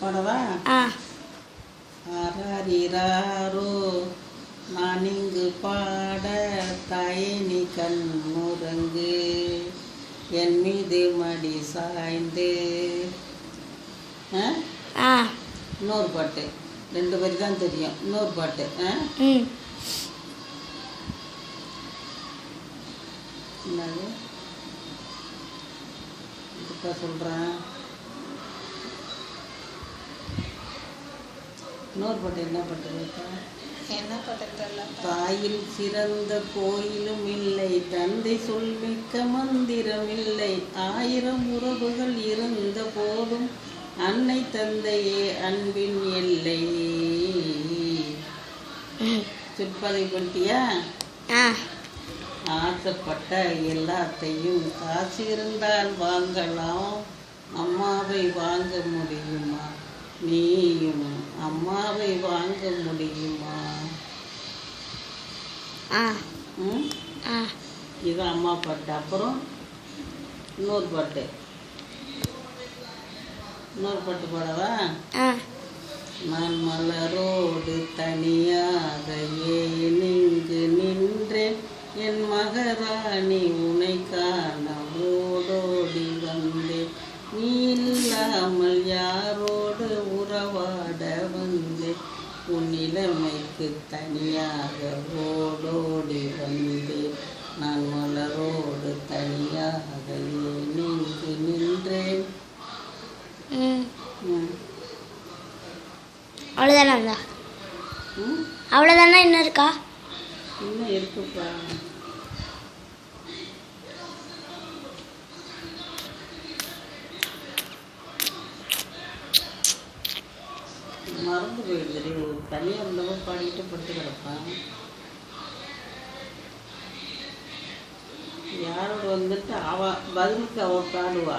பாடவா? ஆராரிராரோ நான் இங்கு பாட தயனி கண் முறங்கு என் மீது மடி சாய்ந்து. இன்னொரு பாட்டு. ரெண்டு வரி தான் தெரியும். இன்னொரு பாட்டு. என்னது? இப்போ சொல்கிறேன் இன்னொரு பாட்டு என்ன பாட்டு என்ன பட்டத்துல தாயில் சிறந்த கோயிலும் இல்லை தந்தை சொல்மிக்க மந்திரம் இல்லை. ஆயிரம் உறவுகள் இருந்த போதும் அன்னை தந்தையே அன்பின் எல்லை. சிற்பதை ஆ. ஆசைப்பட்ட எல்லாத்தையும் காசு இருந்தால் வாங்கலாம். அம்மாவை வாங்க முடியுமா? நீயும் அம்மாவை வாங்க முடியுமா? இது அம்மா பாட்டு அப்புறம் இன்னொரு பாட்டு இன்னொரு பாட்டு பாடவா? நான் மலரோடு தனியாக ஏன் இங்கு நின்றேன்? என் மகராணி உனை காண ஓடோடி வந்தேன் நீ இல்லாமல் யாரோடு உறவாட வந்தேன் உன் இளமைக்கு தனியாக ஓடோடி வந்தேன் நான் மலரோடு தனியாக இங்கு நின்றேன். அவ்வளோதானே அவ்வளோதானே இன்னும் இருக்கா? இன்னும் இருக்குப்பா. மறந்து போயிடுது தனியாக இருந்தவங்க பாடிக்கிட்டு படுத்து கிடப்பான். யாரோட வந்துட்டு அவ பதிலுக்கு அவ பாடுவா.